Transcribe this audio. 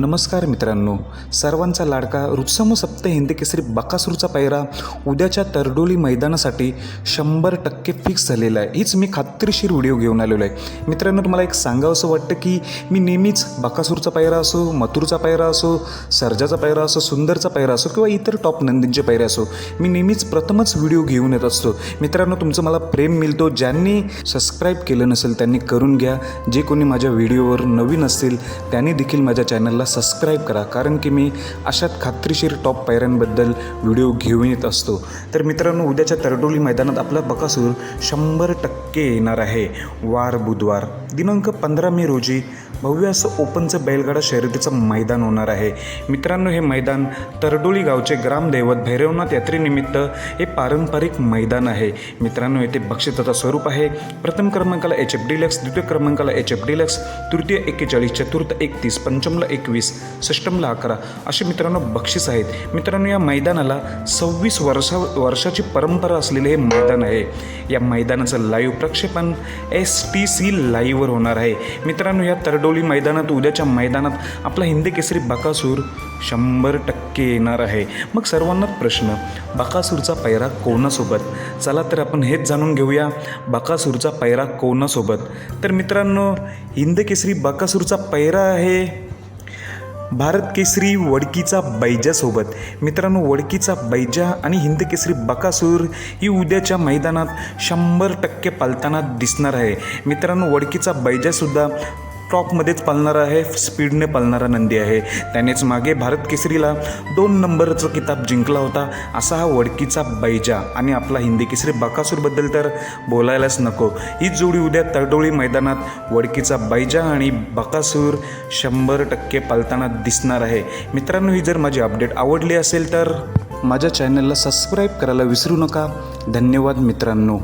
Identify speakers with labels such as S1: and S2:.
S1: नमस्कार मित्रांनो. सर्वांचा लाडका रुत्सम सप्त हिंदी केसरी बकासूरचा पायरा उद्याच्या तरडोली मैदानासाठी शंभर टक्के फिक्स झालेला आहे. हीच मी खात्रीशीर व्हिडिओ घेऊन आलेलो आहे. मित्रांनो तुम्हाला एक सांगावं असं वाटतं की मी नेहमीच बकासूरचा पायरा असो मथुरचा पायरा असो सर्जाचा पायरा असो सुंदरचा पायरा असो किंवा इतर टॉप नंदींचे पायरे असो मी नेहमीच प्रथमच व्हिडिओ घेऊन येत असतो. मित्रांनो तुमचं मला प्रेम मिळतो. ज्यांनी सबस्क्राईब केलं नसेल त्यांनी करून घ्या. जे कोणी माझ्या व्हिडिओवर नवीन असतील त्यांनी देखील माझ्या चॅनलला सबस्क्राईब करा. कारण की मी अशात खात्रीशीर टॉप पायऱ्यांबद्दल व्हिडिओ घेऊन येत असतो. तर मित्रांनो उद्याच्या तरडोली मैदानात आपला बकासूर शंभर टक्के येणार आहे. वार बुधवार दिनांक पंधरा मे रोजी भव्य असं ओपनचं बैलगाडा शर्यतीचं मैदान होणार आहे. मित्रांनो हे मैदान तरडोली गावचे ग्रामदैवत भैरवनाथ यात्रेनिमित्त हे पारंपरिक मैदान आहे. मित्रांनो येथे बक्षिसाचं स्वरूप आहे. प्रथम क्रमांकाला एच एफ डिलक्स द्वितीय क्रमांकाला एच एफ डिलक्स तृतीय एक्केचाळीस चतुर्थ एकतीस पंचमला एकवीस सष्टमला अकरा. असे मित्रांनो बक्षीस आहेत. मित्रांनो या मैदानाला सव्वीस वर्षा वर्षाची परंपरा असलेले हे मैदान आहे. या मैदानाचं लाईव्ह प्रक्षेपण एस टी सी लाईव्हवर होणार आहे. मित्रांनो या तरडोली मैदानात उद्याच्या मैदानात आपला हिंदी केसरी बकासूर शंभर टक्के येणार आहे. मग सर्वांनाच प्रश्न बकासूरचा पैरा कोणासोबत? चला तर आपण हेच जाणून घेऊया बकासूरचा पैरा कोणासोबत? तर मित्रांनो हिंद केसरी बकासूरचा पैरा आहे. भारत केसरी वडकीचा बैजासोबत मित्रांनो वडकीचा बैजा आणि हिंद केसरी बकासूर ही उद्याच्या मैदानात शंभर टक्के पालताना दिसणार आहे. मित्रांनो वडकीचा बैजासुद्धा टॉपमध्येच पालणारा आहे स्पीडने पालणारा नंदी आहे. त्यानेच मागे भारत केसरीला दोन नंबरचं किताब जिंकला होता असा हा वडकीचा बैजा. आणि आपला हिंदी केसरी बकासूरबद्दल तर बोलायलाच नको. ही जोडी उद्या तरडोळी मैदानात वडकीचा बैजा आणि बकासूर शंभर टक्के पालताना दिसणार आहे. मित्रांनो ही जर माझी अपडेट आवडली असेल तर माझ्या चॅनलला सबस्क्राईब करायला विसरू नका. धन्यवाद मित्रांनो.